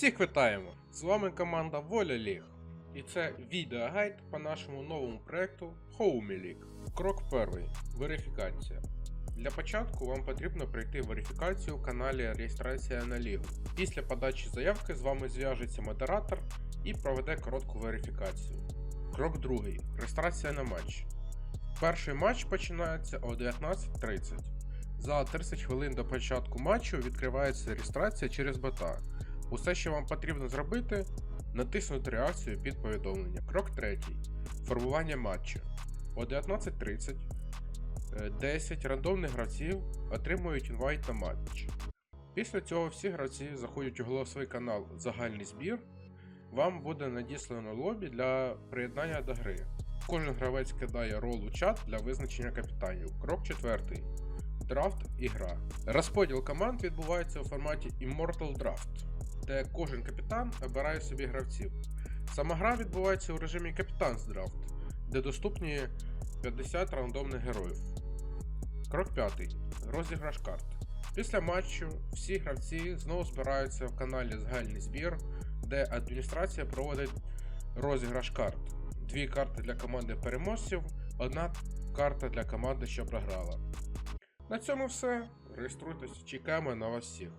Всіх вітаємо! З вами команда Воля Ліг. І це відеогайд по нашому новому проекту Homey League. Крок перший. Верифікація. Для початку вам потрібно пройти верифікацію в каналі Реєстрація на Лігу. Після подачі заявки з вами зв'яжеться модератор і проведе коротку верифікацію. Крок другий. Реєстрація на матч. Перший матч починається о 19.30. За 30 хвилин до початку матчу відкривається реєстрація через бота. Усе, що вам потрібно зробити, натиснути реакцію під повідомлення. Крок третій. Формування матчу. О 19.30 е, 10 рандомних гравців отримують інвайт на матч. Після цього всі гравці заходять у голосовий канал Загальний збір. Вам буде надіслано лобі для приєднання до гри. Кожен гравець кидає рол у чат для визначення капітанів. Крок четвертий. Драфт і гра. Розподіл команд відбувається у форматі Immortal Draft, де кожен капітан обирає собі гравців. Сама гра відбувається у режимі Captain's Draft, де доступні 50 рандомних героїв. Крок 5. Розіграш карт. Після матчу всі гравці знову збираються в каналі Загальний збір, де адміністрація проводить розіграш карт. Дві карти для команди переможців, одна карта для команди, що програла. На цьому все. Реєструйтесь, чекаємо на вас всіх.